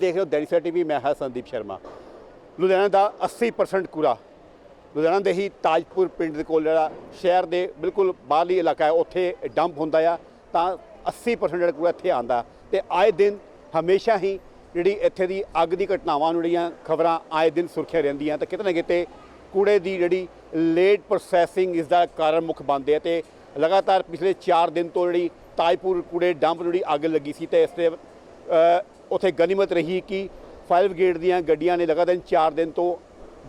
ਦੇਖ ਰਹੇ ਹੋ, ਦੈਨਿਕ ਸਵੇਰਾ ਟੀਵੀ, ਮੈਂ ਹਾਂ ਸੰਦੀਪ ਸ਼ਰਮਾ। ਲੁਧਿਆਣਾ ਦਾ 80% ਕੂੜਾ। ਲੁਧਿਆਣਾ ਦੇ ਹੀ ਤਾਜਪੁਰ ਪਿੰਡ ਦੇ ਕੋਲ ਜਿਹੜਾ ਸ਼ਹਿਰ ਦੇ ਬਿਲਕੁਲ ਬਾਹਰਲੀ ਇਲਾਕਾ ਹੈ, ਉੱਥੇ ਡੰਪ ਹੁੰਦਾ ਆ, ਤਾਂ 80% ਜਿਹੜਾ ਕੂੜਾ ਇੱਥੇ ਆਂਦਾ ਤੇ ਆਏ ਦਿਨ ਹਮੇਸ਼ਾ ਹੀ ਜਿਹੜੀ ਇੱਥੇ ਦੀ ਅੱਗ ਦੀ ਘਟਨਾਵਾਂ ਨੂੰ ਜਿਹੜੀਆਂ ਖਬਰਾਂ ਆਏ ਦਿਨ ਸੁਰਖੀਆਂ ਰਹਿੰਦੀਆਂ, ਤਾਂ ਕਿਤੇ ਨਾ ਕਿਤੇ ਕੂੜੇ ਦੀ ਜਿਹੜੀ ਲੇਟ ਪ੍ਰੋਸੈਸਿੰਗ ਇਸ ਦਾ ਕਾਰਨ ਮੁੱਖ ਬਣਦੇ ਆ। ਤੇ ਲਗਾਤਾਰ ਪਿਛਲੇ 4 ਦਿਨ ਤੋਂ ਜਿਹੜੀ ਤਾਜਪੁਰ ਕੂੜੇ ਡੰਪ ਜਿਹੜੀ ਅੱਗ ਲੱਗੀ ਸੀ, ਤੇ ਇਸ ਤੇ ਉੱਥੇ ਗਨੀਮਤ ਰਹੀ ਕਿ ਫਾਇਰ ਬ੍ਰਿਗੇਡ ਦੀਆਂ ਗੱਡੀਆਂ ਨੇ ਲਗਾਤਾਰ 4 ਦਿਨ ਤੋਂ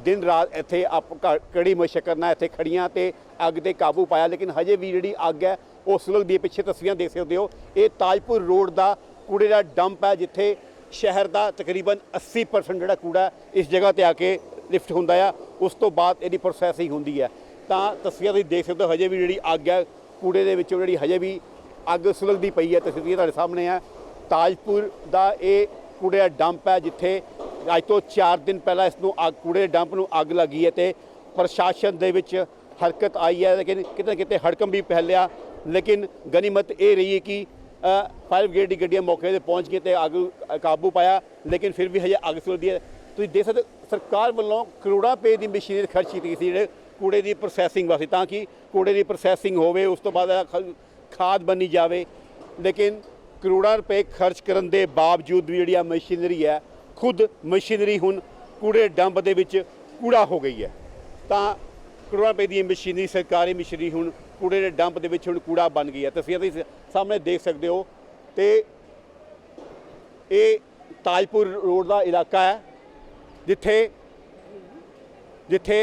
ਦਿਨ ਰਾਤ ਇੱਥੇ ਆਪ ਕੜੀ ਮੁਸ਼ੱਕਤ ਨਾਲ ਇੱਥੇ ਖੜੀਆਂ ਤੇ ਅੱਗ ਤੇ ਕਾਬੂ ਪਾਇਆ, ਲੇਕਿਨ ਹਜੇ ਵੀ ਜਿਹੜੀ ਅੱਗ ਹੈ, ਉਹ ਸੁਲਗਦੀ ਹੈ। ਪਿੱਛੇ ਤਸਵੀਰਾਂ ਦੇਖ ਸਕਦੇ ਹੋ, ਇਹ ਤਾਜਪੁਰ ਰੋਡ ਦਾ ਕੂੜੇ ਦਾ ਡੰਪ ਹੈ, ਜਿੱਥੇ ਸ਼ਹਿਰ ਦਾ ਤਕਰੀਬਨ 80% ਜਿਹੜਾ ਕੂੜਾ ਇਸ ਜਗ੍ਹਾ ਤੇ ਆ ਕੇ ਲਿਫਟ ਹੁੰਦਾ ਆ। ਉਸ ਤੋਂ ਬਾਅਦ ਇਹਦੀ ਪ੍ਰੋਸੈਸਿੰਗ ਹੁੰਦੀ ਹੈ। ਤਾਂ ਤਸਵੀਰਾਂ ਤੁਸੀਂ ਦੇਖ ਸਕਦੇ ਹੋ, ਹਜੇ ਵੀ ਜਿਹੜੀ ਅੱਗ ਹੈ, ਕੂੜੇ ਦੇ ਵਿੱਚੋਂ ਜਿਹੜੀ ਹਜੇ ਵੀ ਅੱਗ ਸੁਲਗਦੀ ਪਈ ਹੈ, ਤਸਵੀਰਾਂ ਤੁਹਾਡੇ ਸਾਹਮਣੇ ਆ। ਤਾਜਪੁਰ ਦਾ ਇਹ ਕੂੜੇ ਦਾ ਡੰਪ ਹੈ ਜਿੱਥੇ ਅੱਜ ਤੋਂ 4 ਦਿਨ ਪਹਿਲਾਂ ਇਸ ਨੂੰ ਅੱਗ ਕੂੜੇ ਡੰਪ ਨੂੰ ਅੱਗ ਲੱਗੀ ਹੈ ਤੇ ਪ੍ਰਸ਼ਾਸਨ ਦੇ ਵਿੱਚ ਹਰਕਤ ਆਈ ਹੈ ਲੇਕਿਨ ਕਿਤੇ ਨਾ ਕਿਤੇ ਹੜਕਮ ਵੀ ਫੈਲਿਆ। ਲੇਕਿਨ ਗਨੀਮਤ ਇਹ ਰਹੀ ਹੈ ਕਿ ਫਾਇਰ ਬ੍ਰਿਗੇਡ ਦੀ ਗੱਡੀਆਂ ਮੌਕੇ ਤੇ ਪਹੁੰਚ ਗਈਆਂ ਤੇ ਅੱਗ ਕਾਬੂ ਪਾਇਆ ਲੇਕਿਨ ਫਿਰ ਵੀ ਹਜੇ ਅੱਗ ਸੁਲਦੀ ਹੈ। ਤੁਸੀਂ ਦੇਖ ਸਕਦੇ ਹੋ, ਸਰਕਾਰ ਵੱਲੋਂ ਕਰੋੜਾਂ ਰੁਪਏ ਦੀ ਮਸ਼ੀਨਰੀ ਖਰਚ ਕੀਤੀ ਗਈ ਸੀ ਜਿਹੜੇ ਕੂੜੇ ਦੀ ਪ੍ਰੋਸੈਸਿੰਗ ਵਾਸਤੇ ਤਾਂ ਕਿ ਕੂੜੇ ਦੀ ਪ੍ਰੋਸੈਸਿੰਗ ਹੋਵੇ ਉਸ ਤੋਂ ਬਾਅਦ ਖ- ਖਾਦ ਬਣੀ ਜਾਵੇ। ਲੇਕਿਨ ਕਰੋੜਾਂ ਰੁਪਏ ਖਰਚ ਕਰਨ ਦੇ ਬਾਵਜੂਦ ਵੀ ਜਿਹੜੀ ਆ ਮਸ਼ੀਨਰੀ ਹੈ, ਖੁਦ ਮਸ਼ੀਨਰੀ ਹੁਣ ਕੂੜੇ ਡੰਪ ਦੇ ਵਿੱਚ ਕੂੜਾ ਹੋ ਗਈ ਹੈ। ਤਾਂ ਕਰੋੜਾਂ ਰੁਪਏ ਦੀ ਮਸ਼ੀਨਰੀ, ਸਰਕਾਰੀ ਮਸ਼ੀਨਰੀ ਹੁਣ ਕੂੜੇ ਦੇ ਡੰਪ ਦੇ ਵਿੱਚ ਹੁਣ ਕੂੜਾ ਬਣ ਗਈ ਹੈ। ਤਸਵੀਰਾਂ ਤੁਸੀਂ ਸਾਹਮਣੇ ਦੇਖ ਸਕਦੇ ਹੋ। ਤੇ ਇਹ ਤਾਜਪੁਰ ਰੋਡ ਦਾ ਇਲਾਕਾ ਹੈ, ਜਿੱਥੇ ਜਿੱਥੇ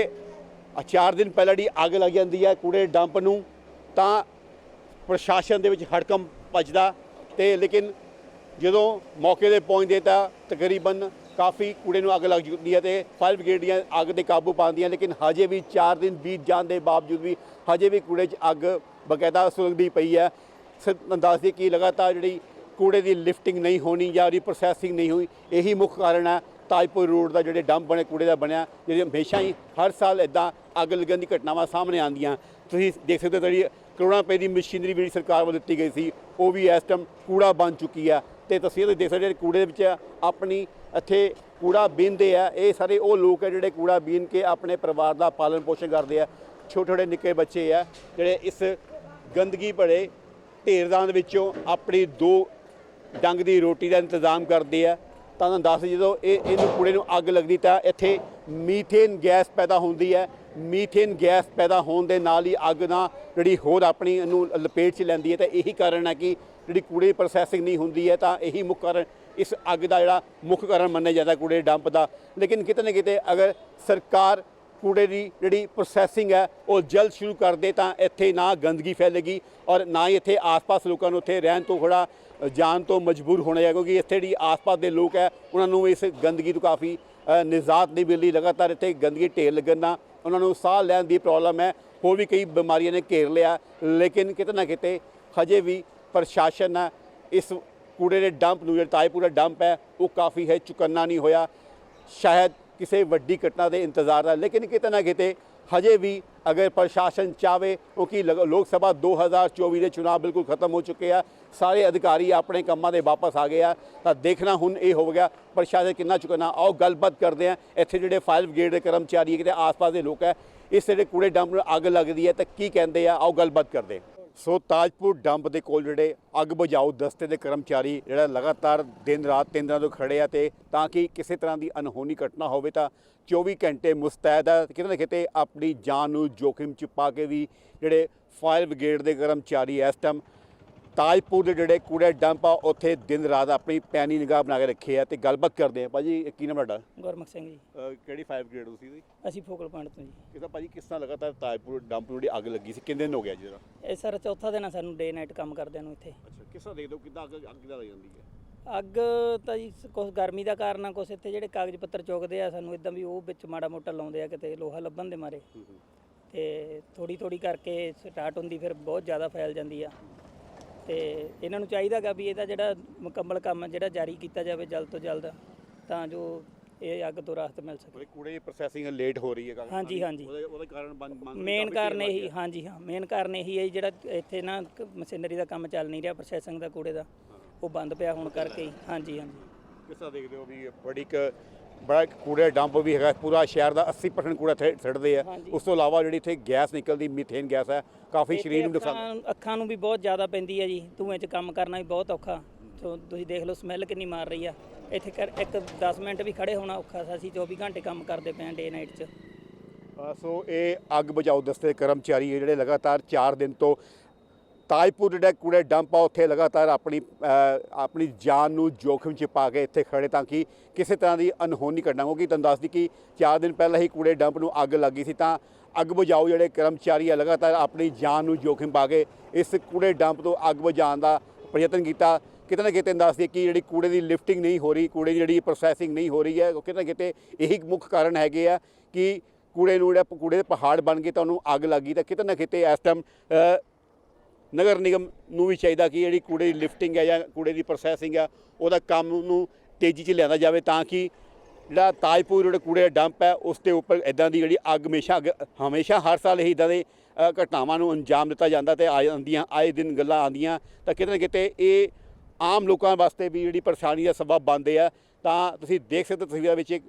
ਆਹ ਚਾਰ ਦਿਨ ਪਹਿਲਾਂ ਜਿਹੜੀ ਅੱਗ ਲੱਗ ਜਾਂਦੀ ਹੈ ਕੂੜੇ ਡੰਪ ਨੂੰ, ਤਾਂ ਪ੍ਰਸ਼ਾਸਨ ਦੇ ਵਿੱਚ ਹੜਕੰਪ ਭੱਜਦਾ। ਤੇ ਲੇਕਿਨ ਜਦੋਂ ਮੌਕੇ ਤੇ ਪਹੁੰਚਦੇ ਤਾਂ ਤਕਰੀਬਨ ਕਾਫੀ ਕੂੜੇ ਨੂੰ ਅੱਗ ਲੱਗ ਚੁੱਕੀ ਹੈ ਤੇ ਫਾਇਰ ਬ੍ਰਿਗੇਡ ਦੀਆਂ ਅੱਗ ਤੇ ਕਾਬੂ ਪਾਉਂਦੀਆਂ ਲੇਕਿਨ ਹਜੇ ਵੀ 4 ਦਿਨ ਬੀਤ ਜਾਣ ਦੇ ਬਾਵਜੂਦ ਵੀ ਹਜੇ ਵੀ ਕੂੜੇ 'ਚ ਅੱਗ ਬਕਾਇਦਾ ਸੁਲਗਦੀ ਪਈ ਹੈ। ਸ- ਦੱਸਦੀ ਕਿ ਲਗਾਤਾਰ ਜਿਹੜੀ ਕੂੜੇ ਦੀ ਲਿਫਟਿੰਗ ਨਹੀਂ ਹੋਣੀ ਜਾਂ ਉਹਦੀ ਪ੍ਰੋਸੈਸਿੰਗ ਨਹੀਂ ਹੋਈ, ਇਹੀ ਮੁੱਖ ਕਾਰਨ ਹੈ ਤਾਜਪੁਰ ਰੋਡ ਦਾ ਜਿਹੜੇ ਡੰਪ ਬਣੇ, ਕੂੜੇ ਦਾ ਬਣਿਆ, ਜਿਹੜੇ ਹਮੇਸ਼ਾ ਹੀ ਹਰ ਸਾਲ ਇਦਾਂ ਅੱਗ ਲੱਗਣ ਦੀ ਘਟਨਾਵਾਂ ਸਾਹਮਣੇ ਆਉਂਦੀਆਂ। ਤੁਸੀਂ ਦੇਖ ਸਕਦੇ ਹੋ ਜਿਹੜੀ ਕਰੋੜਾਂ ਰੁਪਏ ਦੀ ਮਸ਼ੀਨਰੀ ਵੀ ਸਰਕਾਰ ਵੱਲੋਂ ਦਿੱਤੀ ਗਈ ਸੀ ਉਹ ਵੀ ਇਸ ਟਾਈਮ ਕੂੜਾ ਬਣ ਚੁੱਕੀ ਆ। ਤੇ ਤਸਵੀਰ ਤੁਸੀਂ ਦੇਖ ਸਕਦੇ ਕੂੜੇ ਦੇ ਵਿੱਚ ਆਪਣੀ ਇੱਥੇ ਕੂੜਾ ਬੀਨਦੇ ਆ। ਇਹ ਸਾਰੇ ਉਹ ਲੋਕ ਆ ਜਿਹੜੇ ਕੂੜਾ ਬੀਨ ਕੇ ਆਪਣੇ ਪਰਿਵਾਰ ਦਾ ਪਾਲਣ ਪੋਸ਼ਣ ਕਰਦੇ ਆ। ਛੋਟੇ ਛੋਟੇ ਨਿੱਕੇ ਬੱਚੇ ਆ, ਜਿਹੜੇ ਇਸ ਗੰਦਗੀ ਭਰੇ ਢੇਰਦਾਨ ਦੇ ਵਿੱਚੋਂ ਆਪਣੀ ਦੋ ਡੰਗ ਦੀ ਰੋਟੀ ਦਾ ਇੰਤਜ਼ਾਮ ਕਰਦੇ ਆ। ਤਾਂ ਤੁਹਾਨੂੰ ਦੱਸ ਜਦੋਂ ਇਹ ਇਹਨੂੰ ਕੂੜੇ ਨੂੰ ਅੱਗ ਲੱਗਦੀ ਤਾਂ ਇੱਥੇ ਮੀਥੇਨ ਗੈਸ ਪੈਦਾ ਹੁੰਦੀ ਹੈ। ਮੀਥੇਨ ਗੈਸ ਪੈਦਾ ਹੋਣ ਦੇ ਨਾਲ ਹੀ ਅੱਗ ਨਾ ਜਿਹੜੀ ਹੋਰ ਆਪਣੀ ਇਹਨੂੰ ਲਪੇਟ 'ਚ ਲੈਂਦੀ ਹੈ ਤਾਂ ਇਹੀ ਕਾਰਨ ਹੈ ਕਿ ਜਿਹੜੀ ਕੂੜੇ ਦੀ ਪ੍ਰੋਸੈਸਿੰਗ ਨਹੀਂ ਹੁੰਦੀ ਹੈ ਤਾਂ ਇਹੀ ਮੁੱਖ ਕਾਰਨ ਇਸ ਅੱਗ ਦਾ ਜਿਹੜਾ ਮੁੱਖ ਕਾਰਨ ਮੰਨਿਆ ਜਾਂਦਾ ਕੂੜੇ ਡੰਪ ਦਾ। ਲੇਕਿਨ ਕਿਤੇ ਨਾ ਕਿਤੇ ਅਗਰ ਸਰਕਾਰ ਕੂੜੇ ਦੀ ਜਿਹੜੀ ਪ੍ਰੋਸੈਸਿੰਗ ਹੈ ਉਹ ਜਲਦ ਸ਼ੁਰੂ ਕਰ ਦੇ ਤਾਂ ਇੱਥੇ ਨਾ ਗੰਦਗੀ ਫੈਲੇਗੀ ਔਰ ਨਾ ਹੀ ਇੱਥੇ ਆਸ-ਪਾਸ ਲੋਕਾਂ ਨੂੰ ਉੱਥੇ ਰਹਿਣ ਤੋਂ ਥੋੜਾ ਜਾਣ ਤੋਂ ਮਜਬੂਰ ਹੋਣਾ ਹੈ, ਕਿਉਂਕਿ ਇੱਥੇ ਜਿਹੜੀ ਆਸ-ਪਾਸ ਦੇ ਲੋਕ ਹੈ, ਉਹਨਾਂ ਨੂੰ ਇਸ ਗੰਦਗੀ ਤੋਂ ਕਾਫੀ ਨਿਜ਼ਾਤ ਨਹੀਂ ਮਿਲਦੀ। ਲਗਾਤਾਰ ਇੱਥੇ ਗੰਦਗੀ ਢੇਰ ਲੱਗਣ ਨਾਲ ਉਹਨਾਂ ਨੂੰ ਸਾਹ ਲੈਣ ਦੀ ਪ੍ਰੋਬਲਮ ਹੈ। ਹੋਰ ਵੀ ਕਈ ਬਿਮਾਰੀਆਂ ਨੇ ਘੇਰ ਲਿਆ, ਲੇਕਿਨ ਕਿਤੇ ਨਾ ਕਿਤੇ ਹਜੇ ਵੀ ਪ੍ਰਸ਼ਾਸਨ ਹੈ ਇਸ ਕੂੜੇ ਦੇ ਡੰਪ ਨੂੰ, ਜਿਹੜਾ ਤਾਜਪੁਰਾ ਡੰਪ ਹੈ, ਉਹ ਕਾਫੀ ਹੈ ਚੁਕੰਨਾ ਨਹੀਂ ਹੋਇਆ। ਸ਼ਾਇਦ ਕਿਸੇ ਵੱਡੀ ਘਟਨਾ ਦੇ ਇੰਤਜ਼ਾਰ ਦਾ ਲੇਕਿਨ ਕਿਤੇ ਨਾ ਕਿਤੇ ਹਜੇ ਵੀ ਅਗਰ ਪ੍ਰਸ਼ਾਸਨ ਚਾਵੇ, ਕਿਉਂਕਿ ਲਗ- ਲੋਕ ਸਭਾ 2024 ਦੇ ਚੁਣਾਵ ਬਿਲਕੁਲ ਖਤਮ ਹੋ ਚੁੱਕੇ ਆ। ਸਾਰੇ ਅਧਿਕਾਰੀ ਆਪਣੇ ਕੰਮਾਂ ਦੇ ਵਾਪਸ ਆ ਗਏ ਆ। ਤਾਂ ਦੇਖਣਾ ਹੁਣ ਇਹ ਹੋ ਗਿਆ, ਪ੍ਰਸ਼ਾਸਨ ਕਿੰਨਾ ਚੁਕਣਾ। ਆਓ ਗੱਲਬਾਤ ਕਰਦੇ ਆ। ਇੱਥੇ ਜਿਹੜੇ ਫਾਇਰ ਬ੍ਰਿਗੇਡ ਦੇ ਕਰਮਚਾਰੀ ਕਿਤੇ ਆਸ-ਪਾਸ ਦੇ ਲੋਕ ਹੈ ਇਸ ਜਿਹੜੇ ਕੂੜੇ ਡੰਪ ਨੂੰ ਅੱਗ ਲੱਗਦੀ ਹੈ ਤਾਂ ਕੀ ਕਹਿੰਦੇ ਆ? ਆਓ ਗੱਲਬਾਤ ਕਰਦੇ ਹਾਂ। ਸੋ ਤਾਜਪੁਰ ਡੰਪ ਦੇ ਕੋਲ ਜਿਹੜੇ ਅੱਗ ਬੁਝਾਊ ਦਸਤੇ ਦੇ ਕਰਮਚਾਰੀ ਜਿਹੜਾ ਲਗਾਤਾਰ ਦਿਨ ਰਾਤ ਤਿੰਨ ਦਿਨਾਂ ਤੋਂ ਖੜੇ ਆ ਤੇ ਤਾਂ ਕਿ ਕਿਸੇ ਤਰ੍ਹਾਂ ਦੀ ਅਨਹੋਣੀ ਘਟਨਾ ਹੋਵੇ ਤਾਂ 24 ਘੰਟੇ ਮੁਸਤੈਦ ਹੈ ਕਿਤੇ ਨਾ ਕਿਤੇ ਆਪਣੀ ਜਾਨ ਨੂੰ ਜੋਖਿਮ ਚ ਪਾ ਕੇ ਵੀ ਜਿਹੜੇ ਫਾਇਰ ਬ੍ਰਿਗੇਡ ਦੇ ਕਰਮਚਾਰੀ ਇਸ ਟਾਈਮ ਤਾਜਪੁਰ ਦੇ ਜਿਹੜੇ ਕੂੜੇ ਡੰਪ ਆ ਉੱਥੇ ਦਿਨ ਰਾਤ ਆਪਣੀ ਪੈਣੀ ਨਿਗਾਹ ਬਣਾ ਕੇ ਰੱਖੇ ਆ ਤੇ ਗੱਲਬਾਤ ਕਰਦੇ ਆ। ਭਾਜੀ ਕੀ ਨਾਮ ਤੁਹਾਡਾ? ਗੁਰਮੁਖ ਸਿੰਘ ਜੀ। ਕਿਹੜੀ ਫਾਇਰ ਬ੍ਰਿਗੇਡ ਤੁਸੀਂ ਜੀ? ਅਸੀਂ ਫੋਕਲ ਪੁਆਇੰਟ ਤੋਂ ਜੀ। ਕਿਸਾ ਭਾਜੀ ਕਿਸ ਤਰ੍ਹਾਂ ਲਗਾਤਾਰ ਤਾਜਪੁਰ ਡੰਪ ਜਿਹੜੀ ਅੱਗ ਲੱਗੀ ਸੀ ਕਿੰਨੇ ਦਿਨ ਹੋ ਗਿਆ ਜੀ ਜਰਾ? ਇਹ ਸਰ ਚੌਥਾ ਦਿਨ ਆ ਸਾਨੂੰ ਡੇ ਨਾਈਟ ਕੰਮ ਕਰਦਿਆਂ ਨੂੰ ਇੱਥੇ। ਅੱਛਾ ਕਿਸ ਦੇਖਦੇ ਹੋ ਕਿੱਦਾਂ ਅੱਗ ਅੱਗ ਕਿੱਦਾਂ ਲੱਗ ਜਾਂਦੀ ਹੈ? ਅੱਗ ਤਾਂ ਜੀ ਕੁਝ ਗਰਮੀ ਦਾ ਕਾਰਨ ਆ ਕੁਝ ਇੱਥੇ ਜਿਹੜੇ ਕਾਗਜ਼ ਪੱਤਰ ਚੁੱਕਦੇ ਆ ਸਾਨੂੰ ਇਦਾਂ ਵੀ ਉਹ ਵਿੱਚ ਮਾੜਾ ਮੋਟਾ ਲਾਉਂਦੇ ਆ ਕਿਤੇ ਲੋਹਾ ਲੱਭਣ ਦੇ ਮਾਰੇ। ਤੇ ਥੋੜੀ ਥੋੜੀ ਕਰਕੇ ਸਟਾਰਟ ਹੁੰਦੀ ਫਿਰ ਬਹੁਤ ਜ਼ਿਆਦਾ ਫੈਲ ਜਾਂਦੀ ਆ। ਤੇ ਇਹਨਾਂ ਨੂੰ ਚਾਹੀਦਾਗਾ ਵੀ ਇਹਦਾ ਜਿਹੜਾ ਮੁਕੰਮਲ ਕੰਮ ਜਿਹੜਾ ਜਾਰੀ ਕੀਤਾ ਜਾਵੇ ਜਲਦ ਤੋਂ ਜਲਦ ਤਾਂ ਜੋ ਇਹ ਅੱਗ ਤੋਂ ਰਾਹਤ ਮਿਲ ਸਕੇ। ਕੂੜੇ ਦੀ ਪ੍ਰੋਸੈਸਿੰਗ ਲੇਟ ਹੋ ਰਹੀ ਹੈ ਕਾਫੀ ਹਾਂਜੀ, ਹਾਂਜੀ। ਉਹਦੇ ਉਹਦੇ ਕਾਰਨ ਮੇਨ ਕਾਰਨ ਇਹੀ ਹਾਂਜੀ ਹਾਂ। ਮੇਨ ਕਾਰਨ ਇਹੀ ਹੈ ਜਿਹੜਾ ਇੱਥੇ ਨਾ ਮਸ਼ੀਨਰੀ ਦਾ ਕੰਮ ਚੱਲ ਨਹੀਂ ਰਿਹਾ ਪ੍ਰੋਸੈਸਿੰਗ ਦਾ ਕੂੜੇ ਦਾ। ਉਹ ਬੰਦ ਪਿਆ ਹੋਣ ਕਰਕੇ ਹੀ। ਹਾਂਜੀ ਹਾਂਜੀ। ਕਿਸ ਦੇਖਦੇ ਹੋ ਵੀ ਬੜੀ ਇੱਕ ਬੜਾ ਇੱਕ ਕੂੜੇ ਡੰਪ ਵੀ ਹੈਗਾ। ਪੂਰਾ ਸ਼ਹਿਰ ਦਾ 80% ਕੂੜਾ ਇੱਥੇ ਛੱਡਦੇ ਆ। ਉਸ ਤੋਂ ਇਲਾਵਾ ਜਿਹੜੀ ਇੱਥੇ ਗੈਸ ਨਿਕਲਦੀ ਮੀਥੇਨ ਗੈਸ ਹੈ ਕਾਫੀ ਸਰੀਰ ਨੂੰ ਨੁਕਸਾਨ ਅੱਖਾਂ- ਅੱਖਾਂ ਨੂੰ ਵੀ ਬਹੁਤ ਜ਼ਿਆਦਾ ਪੈਂਦੀ ਹੈ ਜੀ। ਧੂਏ 'ਚ ਕੰਮ ਕਰਨਾ ਵੀ ਬਹੁਤ ਔਖਾ। ਸੋ ਤੁਸੀਂ ਦੇਖ ਲਓ ਸਮੈਲ ਕਿੰਨੀ ਮਾਰ ਰਹੀ ਆ। ਇੱਥੇ ਕਰ ਇੱਕ 10 ਮਿੰਟ ਵੀ ਖੜੇ ਹੋਣਾ ਔਖਾ ਸੀ ਅਸੀਂ 24 ਘੰਟੇ ਕੰਮ ਕਰਦੇ ਪਏ ਹਾਂ ਡੇ ਨਾਈਟ 'ਚ। ਅ, ਸੋ ਇਹ ਅੱਗ ਬੁਝਾਊ ਦਸਤੇ ਕਰਮਚਾਰੀ ਜਿਹੜੇ ਲਗਾਤਾਰ 4 ਦਿਨ ਤੋਂ ਤਾਜਪੁਰ ਜਿਹੜਾ ਕੂੜੇ ਡੰਪ ਆ ਉੱਥੇ ਲਗਾਤਾਰ ਆਪਣੀ ਅ, ਆਪਣੀ ਜਾਨ ਨੂੰ ਜੋਖਮ 'ਚ ਪਾ ਕੇ ਇੱਥੇ ਖੜੇ ਤਾਂ ਕਿ ਕਿਸੇ ਤਰ੍ਹਾਂ ਦੀ ਅਨਹੋਨੀ ਘਟਨਾ ਕਿਉਂਕਿ ਤੁਹਾਨੂੰ ਦੱਸਦੀ ਕਿ 4 ਦਿਨ ਪਹਿਲਾਂ ਹੀ ਕੂੜੇ ਡੰਪ ਨੂੰ ਅੱਗ ਲੱਗੀ ਸੀ ਤਾਂ ਅੱਗ ਬੁਝਾਓ ਜਿਹੜੇ ਕਰਮਚਾਰੀ ਆ, ਲਗਾਤਾਰ ਆਪਣੀ ਜਾਨ ਨੂੰ ਜੋਖਿਮ ਪਾ ਕੇ ਇਸ ਕੂੜੇ ਡੰਪ ਤੋਂ ਅੱਗ ਬੁਝਾਉਣ ਦਾ ਪ੍ਰਯਤਨ ਕੀਤਾ। ਕਿਤੇ ਨਾ ਕਿਤੇ ਦੱਸਦੀ ਕਿ ਜਿਹੜੀ ਕੂੜੇ ਦੀ ਲਿਫਟਿੰਗ ਨਹੀਂ ਹੋ ਰਹੀ, ਕੂੜੇ ਦੀ ਜਿਹੜੀ ਪ੍ਰੋਸੈਸਿੰਗ ਨਹੀਂ ਹੋ ਰਹੀ ਹੈ, ਉਹ ਕਿਤੇ ਨਾ ਕਿਤੇ ਇਹੀ ਮੁੱਖ ਕਾਰਨ ਹੈਗੇ ਆ ਕਿ ਕੂੜੇ ਨੂੰ ਜਿਹੜਾ ਕੂੜੇ ਦੇ ਪਹਾੜ ਬਣ ਗਏ ਤਾਂ ਉਹਨੂੰ ਅੱਗ ਲੱਗੀ ਤਾਂ ਕਿਤੇ ਨਾ ਕਿਤੇ ਇਸ ਟਾਈਮ ਨਗਰ ਨਿਗਮ ਨੂੰ ਵੀ ਚਾਹੀਦਾ ਕਿ ਜਿਹੜੀ ਕੂੜੇ ਦੀ ਲਿਫਟਿੰਗ ਹੈ ਜਾਂ ਕੂੜੇ ਦੀ ਪ੍ਰੋਸੈਸਿੰਗ ਆ, ਉਹਦਾ ਕੰਮ ਨੂੰ ਤੇਜ਼ੀ 'ਚ ਲਿਆਂਦਾ ਜਾਵੇ ਤਾਂ ਕਿ ਜਿਹੜਾ ਤਾਜਪੁਰ ਜਿਹੜਾ ਕੂੜੇ ਦਾ ਡੰਪ ਹੈ, ਉਸ ਦੇ ਉੱਪਰ ਇਦਾਂ ਦੀ ਜਿਹੜੀ ਅੱਗ ਹਮੇਸ਼ਾ ਅੱਗ- ਹਮੇਸ਼ਾ ਹਰ ਸਾਲ ਇਹੀ ਇਦਾਂ ਦੇ ਘਟਨਾਵਾਂ ਨੂੰ ਅੰਜਾਮ ਦਿੱਤਾ ਜਾਂਦਾ ਤੇ ਆ ਜਾਂਦੀਆਂ, ਆਏ ਦਿਨ ਗੱਲਾਂ ਆਉਂਦੀਆਂ। ਤਾਂ ਕਿਤੇ ਨਾ ਕਿਤੇ ਇਹ ਆਮ ਲੋਕਾਂ ਵਾਸਤੇ ਵੀ ਜਿਹੜੀ ਪਰੇਸ਼ਾਨੀ ਦਾ ਸਬਬ ਬਣਦੇ ਆ। ਤਾਂ ਤੁਸੀਂ ਦੇਖ ਸਕਦੇ ਹੋ ਤਸਵੀਰਾਂ ਵਿੱਚ ਇੱਕ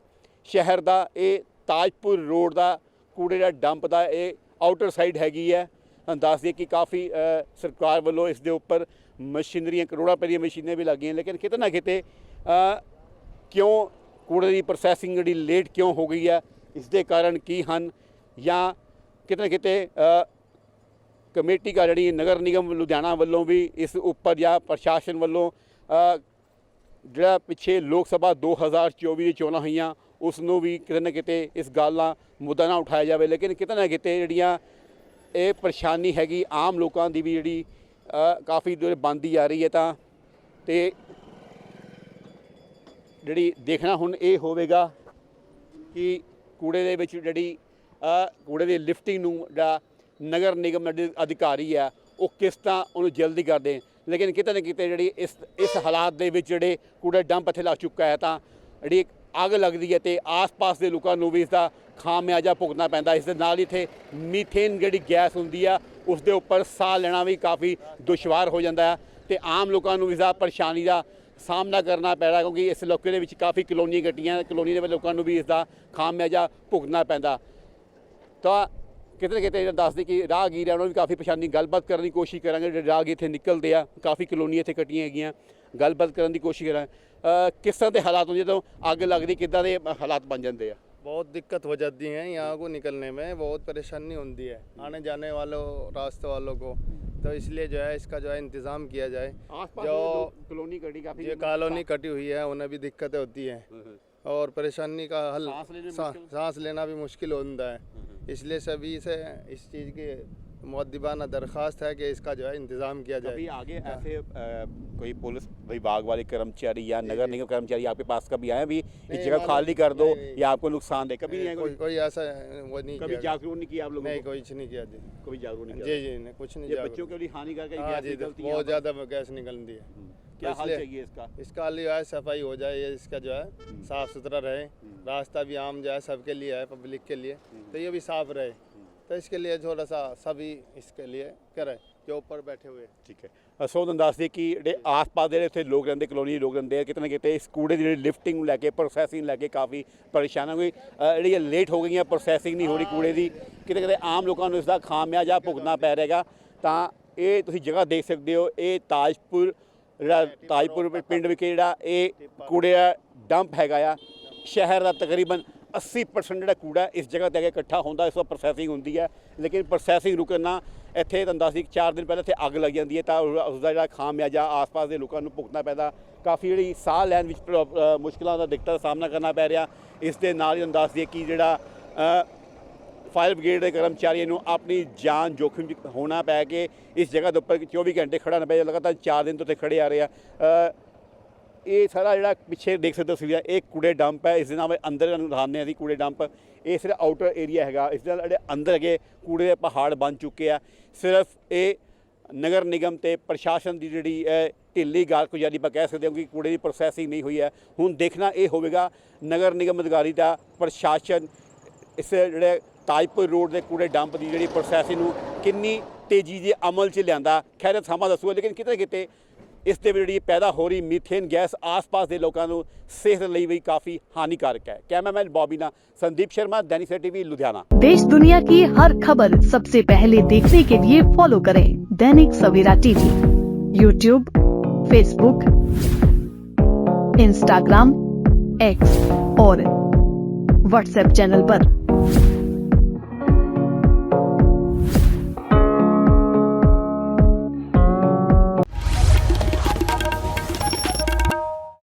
ਸ਼ਹਿਰ ਦਾ, ਇਹ ਤਾਜਪੁਰ ਰੋਡ ਦਾ ਕੂੜੇ ਦਾ ਡੰਪ ਦਾ ਇਹ ਆਊਟਰ ਸਾਈਡ ਹੈਗੀ ਹੈ। ਤੁਹਾਨੂੰ ਦੱਸ ਦਈਏ ਕਿ ਕਾਫੀ ਸਰਕਾਰ ਵੱਲੋਂ ਇਸ ਦੇ ਉੱਪਰ ਮਸ਼ੀਨਰੀਆਂ, ਕਰੋੜਾਂ ਰੁਪਏ ਦੀਆਂ ਮਸ਼ੀਨਾਂ ਵੀ ਲੱਗੀਆਂ। ਲੇਕਿਨ ਕਿਤੇ ਨਾ ਕਿਤੇ ਕਿਉਂ ਕੂੜੇ ਦੀ ਪ੍ਰੋਸੈਸਿੰਗ ਜਿਹੜੀ ਲੇਟ ਕਿਉਂ ਹੋ ਗਈ ਹੈ ਇਸ ਦੇ ਕਾਰਨ ਕੀ ਹਨ? ਜਾਂ ਕਿਤੇ ਨਾ ਕਿਤੇ ਕਮੇਟੀ ਕਾ ਜਿਹੜੀ ਨਗਰ ਨਿਗਮ ਲੁਧਿਆਣਾ ਵੱਲੋਂ ਵੀ ਇਸ ਉੱਪਰ ਜਾਂ ਪ੍ਰਸ਼ਾਸਨ ਵੱਲੋਂ ਜਿਹੜਾ ਪਿੱਛੇ ਲੋਕ ਸਭਾ 2024 ਦੀ ਚੋਣਾਂ ਹੋਈਆਂ, ਉਸ ਨੂੰ ਵੀ ਕਿਤੇ ਨਾ ਕਿਤੇ ਇਸ ਗੱਲ ਨਾਲ ਮੁੱਦਾ ਨਾ ਉਠਾਇਆ ਜਾਵੇ। ਲੇਕਿਨ ਕਿਤੇ ਨਾ ਕਿਤੇ ਜਿਹੜੀਆਂ ਇਹ ਪਰੇਸ਼ਾਨੀ ਹੈਗੀ, ਆਮ ਲੋਕਾਂ ਦੀ ਵੀ ਜਿਹੜੀ ਕਾਫੀ ਦੇਰ ਬੰਦੀ ਆ ਰਹੀ ਹੈ ਤਾਂ, ਤੇ ਜਿਹੜੀ ਦੇਖਣਾ ਹੁਣ ਇਹ ਹੋਵੇਗਾ ਕਿ ਕੂੜੇ ਦੇ ਵਿੱਚ ਜਿਹੜੀ ਕੂੜੇ ਦੀ ਲਿਫਟਿੰਗ ਨੂੰ ਜਿਹੜਾ ਨਗਰ ਨਿਗਮ ਦੇ ਅਧਿਕਾਰੀ ਆ, ਉਹ ਕਿਸ ਤਰ੍ਹਾਂ ਉਹਨੂੰ ਜਲਦੀ ਕਰਦੇ ਲੇਕਿਨ ਕਿਤੇ ਨਾ ਕਿਤੇ ਜਿਹੜੀ ਇਸ ਇਸ ਹਾਲਾਤ ਦੇ ਵਿੱਚ ਜਿਹੜੇ ਕੂੜਾ ਡੰਪ ਇੱਥੇ ਲੱਗ ਚੁੱਕਾ ਹੈ, ਤਾਂ ਜਿਹੜੀ ਅੱਗ ਲੱਗਦੀ ਹੈ ਤੇ ਆਸ-ਪਾਸ ਦੇ ਲੋਕਾਂ ਨੂੰ ਵੀ ਇਸ ਦਾ ਖਾਮਿਆਜਾ ਭੁਗਤਣਾ ਪੈਂਦਾ। ਇਸ ਦੇ ਨਾਲ ਹੀ ਇੱਥੇ ਮੀਥੇਨ ਜਿਹੜੀ ਗੈਸ ਹੁੰਦੀ ਆ, ਉਸ ਦੇ ਉੱਪਰ ਸਾਹ ਲੈਣਾ ਵੀ ਕਾਫੀ ਦੁਸ਼ਵਾਰ ਹੋ ਜਾਂਦਾ ਹੈ ਤੇ ਆਮ ਲੋਕਾਂ ਨੂੰ ਇਸ ਦਾ ਪਰੇਸ਼ਾਨੀ ਦਾ ਸਾਹਮਣਾ ਕਰਨਾ ਪੈ ਰਿਹਾ ਕਿਉਂਕਿ ਇਸ ਇਲਾਕੇ ਦੇ ਵਿੱਚ ਕਾਫੀ ਕਲੋਨੀ ਗੱਟੀਆਂ ਕਲੋਨੀ ਦੇ ਲੋਕਾਂ ਨੂੰ ਵੀ ਇਸ ਦਾ ਖਾਮਿਆਜਾ ਭੁਗਤਣਾ ਪੈਂਦਾ। ਤਾਂ ਕਿਤੇ ਨਾ ਕਿਤੇ ਦੱਸਦੇ ਕਿ ਰਾਹਗੀਰ ਆ, ਉਹਨਾਂ ਨੂੰ ਵੀ ਕਾਫੀ ਪਰੇਸ਼ਾਨੀ, ਗੱਲਬਾਤ ਕਰਨ ਦੀ ਕੋਸ਼ਿਸ਼ ਕਰਾਂਗੇ। ਜਿਹੜੇ ਰਾਹਗੀਰ ਇੱਥੇ ਨਿਕਲਦੇ ਆ, ਕਾਫੀ ਕਲੋਨੀ ਇੱਥੇ ਕੱਟੀਆਂ ਹੈਗੀਆਂ, ਗੱਲਬਾਤ ਕਰਨ ਦੀ ਕੋਸ਼ਿਸ਼ ਕਰਾਂ ਕਿਸ ਤਰ੍ਹਾਂ ਦੇ ਹਾਲਾਤ ਹੁੰਦੇ ਜਦੋਂ ਅੱਗ ਲੱਗਦੀ, ਕਿੱਦਾਂ ਦੇ ਹਾਲਾਤ ਬਣ ਜਾਂਦੇ ਆ? बहुत दिक्कत हो जाती है यहाँ को निकलने में बहुत परेशानी होती है आने जाने वालों रास्ते वालों को तो इसलिए जो है इसका जो है इंतज़ाम किया जाए जो कॉलोनी कटी काफी जो कॉलोनी कटी हुई है उन्हें भी दिक्कतें होती हैं और परेशानी का हल सांस लेना भी मुश्किल होता है इसलिए सभी से इस चीज़ की मुद्दबाना दरख्वास्त है कि इसका जो है इंतज़ाम किया जाए। आगे ऐसे अ, कोई पुलिस विभाग वाले कर्मचारी या नगर निगम कर्मचारी आपके पास कभी आए भी इस जगह खाली कर दो या आपको नुकसान दे? कभी नहीं कोई कोई ऐसा वो नहीं कभी जागरूक नहीं किया आप लोगों नहीं कुछ नहीं किया जी। कभी जागरूक नहीं जी जी कुछ नहीं बच्चों के लिए हानिकारक है, हाँ है बहुत ज़्यादा गैस निकलती है। क्या हाल चाहिए इसका? इसका हाल जो है सफ़ाई हो जाए इसका जो है साफ़ सुथरा रहे। रास्ता भी आम जो है सबके लिए है पब्लिक के लिए। तो ये भी साफ़ रहे। तो इसके लिए थोड़ा सा सभी इसके लिए करे जो ऊपर बैठे हुए हैं। ਠੀਕ ਹੈ ਅ, ਸੋ ਤੁਹਾਨੂੰ ਦੱਸ ਦਈਏ ਕਿ ਜਿਹੜੇ ਆਸ-ਪਾਸ ਦੇ ਜਿਹੜੇ ਇੱਥੇ ਲੋਕ ਰਹਿੰਦੇ ਕਲੋਨੀ ਦੇ ਲੋਕ ਰਹਿੰਦੇ ਆ ਕਿਤੇ ਨਾ ਕਿਤੇ ਇਸ ਕੂੜੇ ਦੀ ਜਿਹੜੀ ਲਿਫਟਿੰਗ ਨੂੰ ਲੈ ਕੇ ਪ੍ਰੋਸੈਸਿੰਗ ਲੈ ਕੇ ਕਾਫੀ ਪਰੇਸ਼ਾਨ ਹੋ ਗਈ ਅ, ਜਿਹੜੀ ਇਹ ਲੇਟ ਹੋ ਗਈਆਂ ਪ੍ਰੋਸੈਸਿੰਗ ਨਹੀਂ ਹੋ ਰਹੀ ਕੂੜੇ ਦੀ ਕਿਤੇ ਕਿਤੇ ਆਮ ਲੋਕਾਂ ਨੂੰ ਇਸ ਦਾ ਖਾਮਿਆਜਾ ਭੁਗਤਣਾ ਪੈ ਰਿਹਾਗਾ ਤਾਂ ਇਹ ਤੁਸੀਂ ਜਗ੍ਹਾ ਦੇਖ ਸਕਦੇ ਹੋ ਇਹ ਤਾਜਪੁਰ ਜਿਹੜਾ ਤਾਜਪੁਰ ਪਿੰਡ ਵਿਖੇ ਜਿਹੜਾ ਇਹ ਕੂੜੇ ਦਾ ਡੰਪ ਹੈਗਾ ਆ ਸ਼ਹਿਰ ਦਾ ਤਕਰੀਬਨ 80% ਜਿਹੜਾ ਕੂੜਾ ਇਸ ਜਗ੍ਹਾ ਤੇ ਆ ਕੇ ਇਕੱਠਾ ਹੁੰਦਾ ਇਸ ਤੋਂ ਪ੍ਰੋਸੈਸਿੰਗ ਹੁੰਦੀ ਹੈ। ਲੇਕਿਨ ਪ੍ਰੋਸੈਸਿੰਗ ਰੁਕਣ ਨਾਲ ਇੱਥੇ ਤੁਹਾਨੂੰ ਦੱਸ ਦੀ 4 ਦਿਨ ਪਹਿਲਾਂ ਇੱਥੇ ਅੱਗ ਲੱਗ ਜਾਂਦੀ ਹੈ ਤਾਂ ਉਹ- ਉਸ ਦਾ ਜਿਹੜਾ ਖਾਮਿਆਜਾ ਆਸ-ਪਾਸ ਦੇ ਲੋਕਾਂ ਨੂੰ ਭੁਗਤਣਾ ਪੈਂਦਾ। ਕਾਫੀ ਜਿਹੜੀ ਸਾਹ ਲੈਣ ਵਿੱਚ ਪ੍ਰੋ- ਅ, ਮੁਸ਼ਕਲਾਂ ਦਾ ਦਿੱਕਤਾਂ ਦਾ ਸਾਹਮਣਾ ਕਰਨਾ ਪੈ ਰਿਹਾ। ਇਸ ਦੇ ਨਾਲ ਹੀ ਤੁਹਾਨੂੰ ਦੱਸ ਕਿ ਜਿਹੜਾ ਫਾਇਰ ਬ੍ਰਿਗੇਡ ਦੇ ਕਰਮਚਾਰੀਆਂ ਨੂੰ ਆਪਣੀ ਜਾਨ ਜੋਖਿਮ 'ਚ ਹੋਣਾ ਪੈ ਕੇ ਇਸ ਜਗ੍ਹਾ ਦੇ ਉੱਪਰ 24 ਘੰਟੇ ਖੜਾ ਨਾ ਪਏ ਲਗਾਤਾਰ 4 ਦਿਨ ਤੋਂ ਤੇ ਖੜੇ ਆ ਰਹੇ ਆ। ਇਹ ਸਾਰਾ ਜਿਹੜਾ ਪਿੱਛੇ ਦੇਖ ਸਕਦੇ ਹੋ ਤੁਸੀਂ ਇਹ ਕੂੜੇ ਡੰਪ ਹੈ, ਇਸ ਦੇ ਨਾਲ ਅੰਦਰ ਦਿਖਾਉਂਦੇ ਅਸੀਂ ਕੂੜੇ ਡੰਪ। ਇਹ ਸਿਰਫ ਆਊਟਰ ਏਰੀਆ ਹੈਗਾ, ਇਸ ਦੇ ਨਾਲ ਜਿਹੜੇ ਅੰਦਰ ਹੈਗੇ ਕੂੜੇ ਦੇ ਪਹਾੜ ਬਣ ਚੁੱਕੇ ਆ। ਸਿਰਫ ਇਹ ਨਗਰ ਨਿਗਮ ਤੇ ਪ੍ਰਸ਼ਾਸਨ ਦੀ ਜਿਹੜੀ ਹੈ ਢਿੱਲੀ ਕਾਰਗੁਜ਼ਾਰੀ ਆਪਾਂ ਕਹਿ ਸਕਦੇ ਹਾਂ ਕਿ ਕੂੜੇ ਦੀ ਪ੍ਰੋਸੈਸਿੰਗ ਨਹੀਂ ਹੋਈ ਹੈ। ਹੁਣ ਦੇਖਣਾ ਇਹ ਹੋਵੇਗਾ, ਨਗਰ ਨਿਗਮ ਅਧਿਕਾਰੀ ਦਾ ਪ੍ਰਸ਼ਾਸਨ ਇਸ ਜਿਹੜੇ ਤਾਜਪੁਰ ਰੋਡ ਦੇ ਕੂੜੇ ਡੰਪ ਦੀ ਜਿਹੜੀ ਪ੍ਰੋਸੈਸਿੰਗ ਨੂੰ ਕਿੰਨੀ ਤੇਜ਼ੀ ਦੇ ਅਮਲ 'ਚ ਲਿਆਂਦਾ। ਖੈਰ ਇਹ ਸਮਾਂ ਦੱਸੂਗਾ, ਲੇਕਿਨ ਕਿਤੇ ਨਾ ਕਿਤੇ इस जी पैदा हो रही मीथेन गैस आस पास के लोगों ਲੋਕਾਂ ਨੂੰ भी काफ़ी हानिकारक है ਹਾਨੀਕਾਰਕ ਹੈ। कैमरामैन बॉबी ना संदीप शर्मा दैनिक टीवी लुधियाना देश दुनिया की हर खबर सबसे पहले देखने के लिए फॉलो करें Dainik Savera TV YouTube Facebook Instagram X और व्हाट्सएप चैनल आरोप